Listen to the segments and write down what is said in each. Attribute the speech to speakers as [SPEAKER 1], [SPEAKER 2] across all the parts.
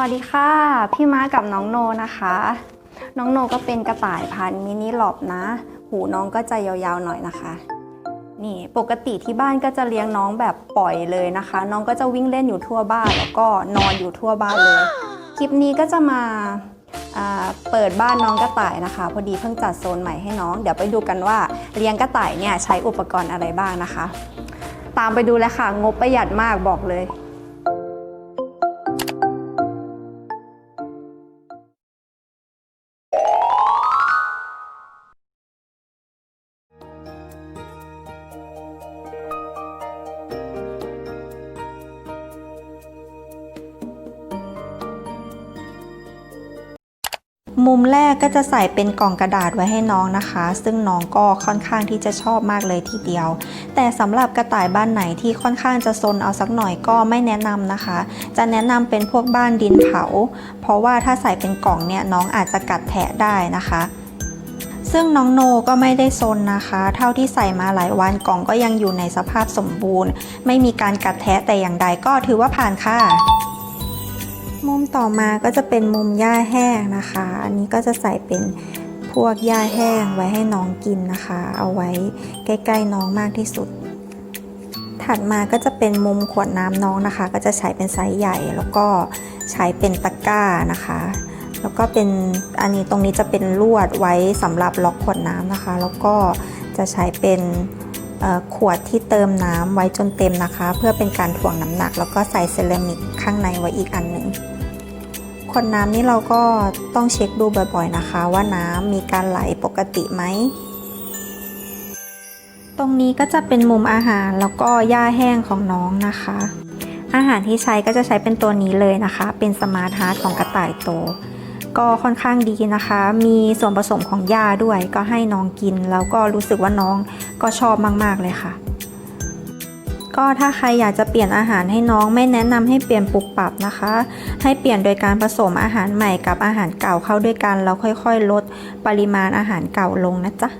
[SPEAKER 1] วัสดีค่ะ พี่ม้ากับน้องโนนะคะ น้องโนก็เป็นกระต่ายพันธุ์มินิหลอบนะ หูน้องก็จะยาวๆหน่อยนะคะ นี่ปกติที่บ้านก็จะเลี้ยงน้องแบบปล่อยเลยนะคะ น้องก็จะวิ่งเล่นอยู่ทั่วบ้านแล้วก็นอนอยู่ทั่วบ้านเลย คลิปนี้ก็จะมาเปิดบ้านน้องกระต่ายนะคะ พอดีเพิ่งจัดโซนใหม่ให้น้อง เดี๋ยวไปดูกันว่าเลี้ยงกระต่ายเนี่ยใช้อุปกรณ์อะไรบ้างนะคะ ตามไปดูเลยค่ะ งบประหยัดมากบอกเลย มุมแรกก็จะใส่เป็นกล่องกระดาษไว้ให้น้องนะคะ ซึ่งน้องก็ค่อนข้างที่จะชอบมากเลยทีเดียว แต่สำหรับกระต่ายบ้านไหนที่ค่อนข้างจะซนเอาสักหน่อยก็ไม่แนะนำนะคะ จะแนะนำเป็นพวกบ้านดินเผา เพราะว่าถ้าใส่เป็นกล่องเนี่ยน้องอาจจะกัดแทะได้นะคะซึ่งน้องโนก็ไม่ได้ซนนะคะ เท่าที่ใส่มาหลายวันกล่องก็ยังอยู่ในสภาพสมบูรณ์ ไม่มีการกัดแทะแต่อย่างใดก็ถือว่าผ่านค่ะ มุมต่อมาก็จะเป็นมุมหญ้าแห้งนะคะ อันนี้ก็จะใส่เป็นพวกหญ้าแห้งไว้ให้น้องกินนะคะ เอาไว้ใกล้ๆน้องมากที่สุด ถัดมาก็จะเป็นมุมขวดน้ำน้องนะคะ ก็จะใช้เป็นไซส์ใหญ่แล้วก็ใช้เป็นตะกร้านะคะ แล้วก็เป็นอันนี้ตรงนี้จะเป็นลวดไว้สำหรับล็อกขวดน้ำนะคะ แล้วก็จะใช้เป็น ขวดที่เติมน้ำไว้จนเต็มนะคะ เพื่อเป็นการถ่วงน้ำหนัก แล้วก็ใส่เซรามิกข้างในไว้อีกอันหนึ่งขวดน้ำนี่เราก็ต้องเช็คดูบ่อยๆนะคะ ว่าน้ำมีการไหลปกติไหม ตรงนี้ก็จะเป็นมุมอาหารแล้วก็หญ้าแห้งของน้องนะคะ อาหารที่ใช้ก็จะใช้เป็นตัวนี้เลยนะคะ เป็นสมาร์ทฮาร์ดของกระต่ายโต ก็ค่อนข้างดีนะคะ มีส่วนผสมของหญ้าด้วย ก็ให้น้องกิน แล้วก็รู้สึกว่าน้องก็ชอบมาก ๆ เลยค่ะ ก็ถ้าใครอยากจะเปลี่ยนอาหารให้น้องไม่แนะนำให้เปลี่ยนปุบปรับนะคะ ให้เปลี่ยนโดยการผสมอาหารใหม่กับอาหารเก่าเข้าด้วยกันแล้วค่อย ๆ ลดปริมาณอาหารเก่าลงนะจ๊ะ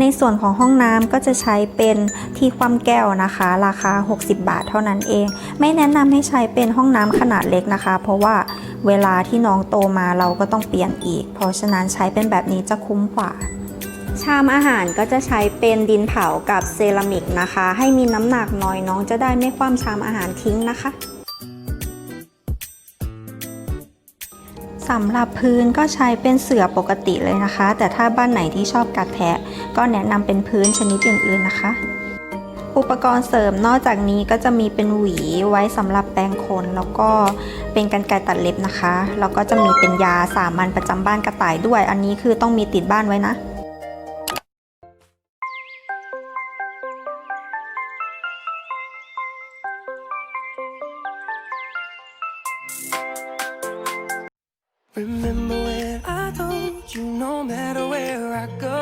[SPEAKER 1] ในส่วนของห้องน้ำก็จะใช้เป็นที่คว่ำแก้วนะคะ ราคา 60 บาทเท่านั้นเอง ไม่แนะนำให้ใช้เป็นห้องน้ำขนาดเล็กนะคะ เพราะว่า เวลาที่น้องโตมาเราก็ต้องเปลี่ยนอีก เพราะฉะนั้นใช้เป็นแบบนี้จะคุ้มกว่า ชามอาหารก็จะใช้เป็นดินเผากับเซรามิกนะคะ ให้มีน้ำหนักน้อยน้องจะได้ไม่คว่ำชามอาหารทิ้งนะคะสำหรับพื้นก็ใช้เป็นเสื่อปกติเลยนะคะ แต่ถ้าบ้านไหนที่ชอบกัดแทะก็แนะนำเป็นพื้นชนิดอื่นๆนะคะ อุปกรณ์เสริมนอกจากนี้ก็จะมีเป็นหวีไว้สำหรับแปรงขนแล้วก็เป็นกันไกรตัดเล็บนะคะ แล้วก็จะมีเป็นยาสามัญประจำบ้านกระต่ายด้วย อันนี้คือต้องมีติดบ้านไว้นะ
[SPEAKER 2] Remember when I told you no matter where I go,